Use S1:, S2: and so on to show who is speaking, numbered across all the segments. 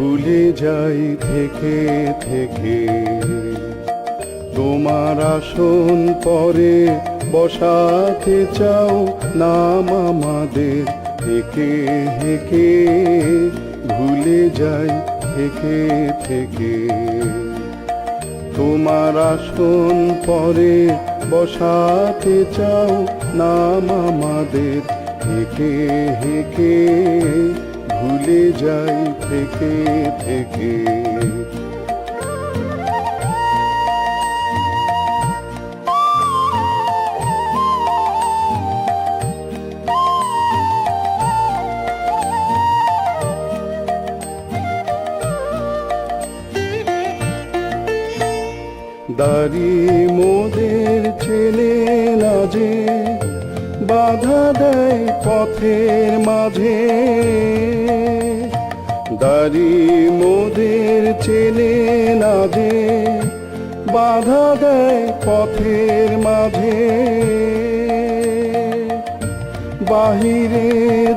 S1: থেকে থেকে। তোমার আসন পরে বসাতে চাও নাম আমাদের হেকে হেকে ভুলে যাই থেকে থেকে। তোমার আসন পরে বসাতে চাও নাম আমাদের হেকে হেকে ভুলে যাই থেকে থেকে। দাড়ি মোদের ছেলে না যে বাধা দেয় পথের মাঝে। দাড়ি মোদের ছেলে না যে বাধা দেয় পথের মাঝে। বাহিরে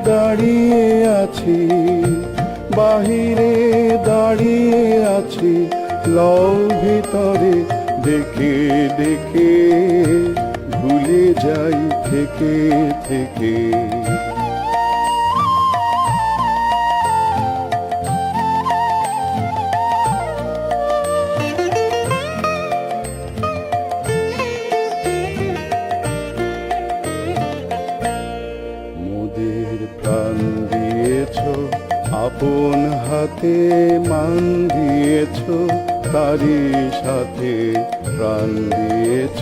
S1: দাঁড়িয়ে আছি, বাহিরে দাঁড়িয়ে আছি লও ভিতরে দেখে দেখে। ভুলে যাই থেকে থেকে। আপন হাতে মান দিয়েছ তারি সাথে প্রাণ দিয়েছ।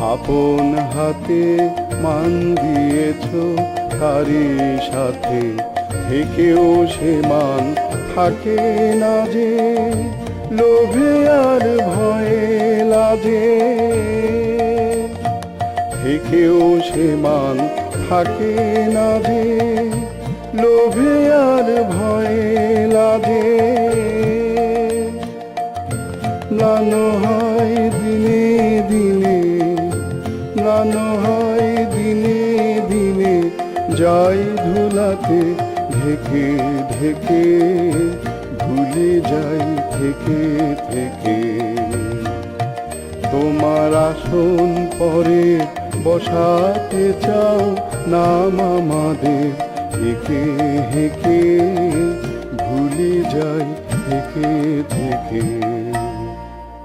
S1: আপন হাতে মান দিয়েছ তারি সাথে। থেকেও সে মান থাকে না যে, লোভে আর ভয়ে লাজে। থেকেও সে মান থাকে না যে, লোভে আর ভয়ে লাগে যাই ধুলাতে, ঢেকে ঢেকে, ভুলে যাই থেকে থেকে। তোমার আসন পরে বসাতে চাও নাম আমাদের হেকে হেকে, ভুলে যাই থেকে থেকে।